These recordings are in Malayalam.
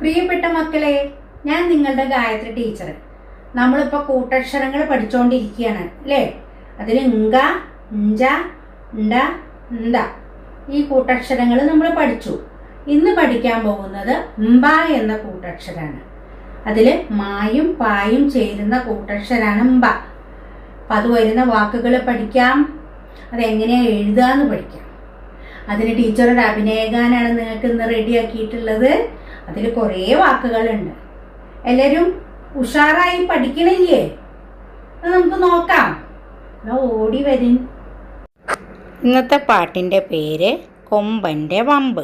പ്രിയപ്പെട്ട മക്കളെ ഞാൻ നിങ്ങളുടെ ഗായത്രി ടീച്ചർ നമ്മളിപ്പോൾ കൂട്ടക്ഷരങ്ങൾ പഠിച്ചുകൊണ്ടിരിക്കുകയാണ് അല്ലേ? അതിൽ ഇങ്ക ഇഞ്ച ഇണ്ട ഇന്ത ഈ കൂട്ടക്ഷരങ്ങൾ നമ്മൾ പഠിച്ചു. ഇന്ന് പഠിക്കാൻ പോകുന്നത് മ്പ എന്ന കൂട്ടക്ഷരാണ്. അതിൽ മായും പായും ചേരുന്ന കൂട്ടക്ഷരാണ് മ്പ അപ്പം അത് വരുന്ന വാക്കുകൾ പഠിക്കാം അതെങ്ങനെയാണ് എഴുതാന്ന് പഠിക്കാം. അതിന് ടീച്ചറുടെ അഭിനയഗാനാണ് നിങ്ങൾക്ക് ഇന്ന് റെഡിയാക്കിയിട്ടുള്ളത്. അതിൽ കുറേ വാക്കുകളുണ്ട്. എല്ലാവരും ഉഷാറായി പഠിക്കണില്ലേ? അത് നമുക്ക് നോക്കാം. എന്നാ ഓടി വരും ഇന്നത്തെ പാട്ടിന്റെ പേര് കൊമ്പന്റെ വമ്പ്.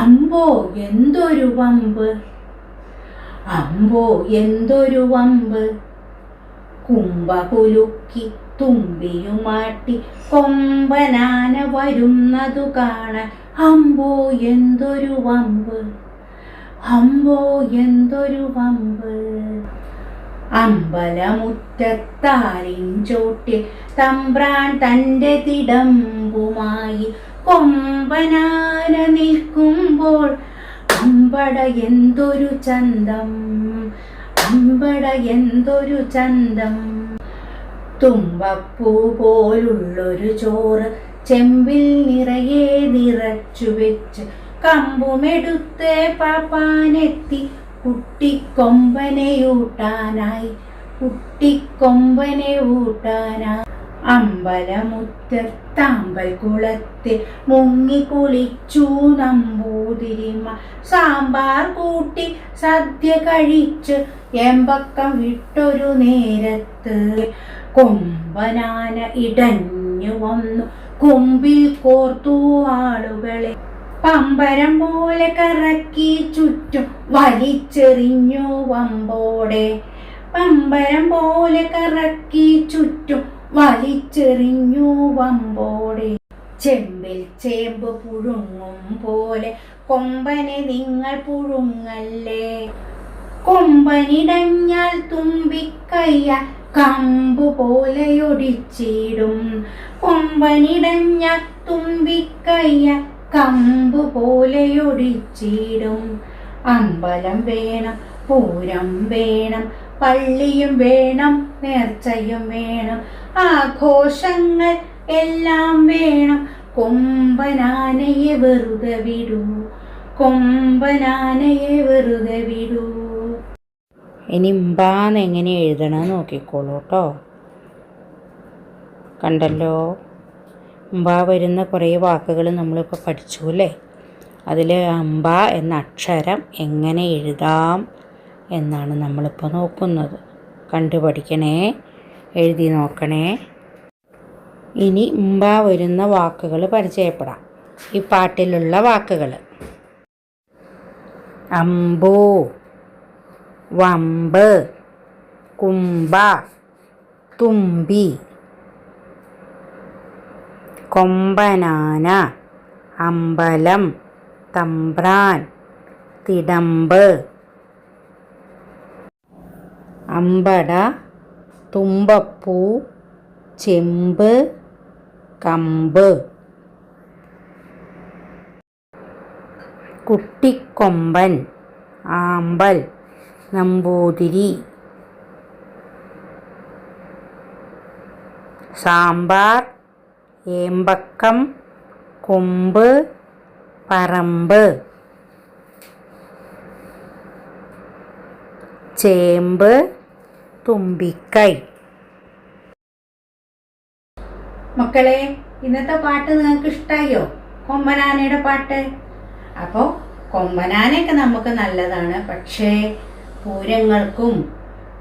അമ്പോ എന്തൊരു വമ്പ്? അമ്പോ എന്തൊരു വമ്പ്? കുമ്പ കുലുക്കി തുമ്പിയുമാട്ടി കൊമ്പനാന വരുന്നതു കാണാൻ അമ്പോ എന്തൊരു വമ്പ്. അമ്പോ എന്തൊരു വമ്പ്. അമ്പലമുറ്റത്താലിഞ്ചോട്ടിൽ തമ്പ്രാൻ തന്റെ തിടമ്പുമായി കൊമ്പനാന നിൽക്കുമ്പോൾ അമ്പട എന്തൊരു ചന്തം. അമ്പട എന്തൊരു ചന്തം. തുമ്പപ്പൂ പോലുള്ളൊരു ചോറ് ചെമ്പിൽ നിറയെ നിറച്ചു വെച്ച് കമ്പുമെടുത്ത് പാപ്പാനെത്തി കുട്ടിക്കൊമ്പനെ ഊട്ടാനായി കുട്ടിക്കൊമ്പനെ ഊട്ടാനായി അമ്പലമുറ്റത്താമ്പൽ കുളത്തിൽ മുങ്ങി കുളിച്ചു നമ്പൂതിരിമ. സാമ്പാർ കൂട്ടി സദ്യ കഴിച്ച് എമ്പക്കം വിട്ടൊരു നേരത്ത് കൊമ്പനാന ഇടഞ്ഞു വന്നു. കൊമ്പിൽ കോർത്തു ആളുകളെ. പമ്പരം പോലെ കറക്കി ചുറ്റും വലിച്ചെറിഞ്ഞു വമ്പോടെ. പമ്പരം പോലെ കറക്കി ചുറ്റും വലിച്ചെറിഞ്ഞു വമ്പോടെ. ചെമ്പിൽ ചേമ്പ് പുഴുങ്ങും പോലെ കൊമ്പനെ നിങ്ങൾ പുഴുങ്ങല്ലേ. കൊമ്പനിടഞ്ഞാൽ തുമ്പിക്കയ്യ കമ്പു കൊമ്പനിടഞ്ഞ തുമ്പിക്കയ്യ കമ്പു പോലെയൊടിച്ചിടും അമ്പലം വേണം പൂരം വേണം പള്ളിയും വേണം നേർച്ചയും വേണം ആഘോഷങ്ങൾ എല്ലാം വേണം. കൊമ്പനാനയെ വെറുതെ വിടൂ കൊമ്പനാനയെ വെറുതെ വിടൂ. ഇനി ഇമ്പാന്ന് എങ്ങനെ എഴുതണം നോക്കിക്കോളൂ കേട്ടോ. കണ്ടല്ലോ? ഇമ്പ വരുന്ന കുറേ വാക്കുകൾ നമ്മളിപ്പോൾ പഠിച്ചു അല്ലേ? അതിൽ അമ്പ എന്ന അക്ഷരം എങ്ങനെ എഴുതാം എന്നാണ് നമ്മളിപ്പോൾ നോക്കുന്നത്. കണ്ടു പഠിക്കണേ? എഴുതി നോക്കണേ? ഇനി ഇമ്പ വരുന്ന വാക്കുകൾ പരിചയപ്പെടാം. ഈ പാട്ടിലുള്ള വാക്കുകൾ അമ്പോ. വമ്പ് കുമ്പ തുമ്പി കൊമ്പനാന അമ്പലം തമ്പ്രാൻ തിടമ്പ് അമ്പട തുമ്പപ്പൂ ചെമ്പ് കമ്പ്. കുട്ടിക്കൊമ്പൻ ആമ്പൽ നമ്പൂതിരി. സാമ്പാർ ഏമ്പക്കം കൊമ്പ് പറമ്പ്. ചേമ്പ് തുമ്പിക്കൈ. മക്കളെ ഇന്നത്തെ പാട്ട് നിങ്ങൾക്ക് ഇഷ്ടായോ? കൊമ്പനാനയുടെ പാട്ട്? അപ്പോൾ കൊമ്പനാനയൊക്കെ നമുക്ക് നല്ലതാണ്. പക്ഷേ പൂരങ്ങൾക്കും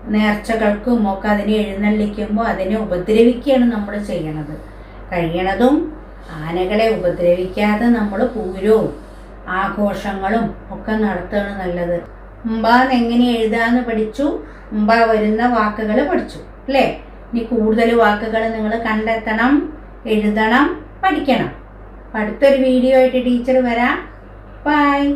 നേർച്ചകൾക്കും ഒക്കെ അതിനെ എഴുന്നള്ളിക്കുമ്പോൾ അതിനെ ഉപദ്രവിക്കുകയാണ് നമ്മൾ ചെയ്യണത്. കഴിയണതും ആനകളെ ഉപദ്രവിക്കാതെ നമ്മൾ പൂരവും ആഘോഷങ്ങളും ഒക്കെ നടത്തുകയാണ് നല്ലത്. ഉമ്പാന്ന് എങ്ങനെ എഴുതാന്ന് പഠിച്ചു. ഉമ്പ വരുന്ന വാക്കുകൾ പഠിച്ചു അല്ലേ? ഇനി കൂടുതൽ വാക്കുകൾ നിങ്ങൾ കണ്ടെത്തണം എഴുതണം പഠിക്കണം. അടുത്തൊരു വീഡിയോ ആയിട്ട് ടീച്ചർ വരാം. ബൈ.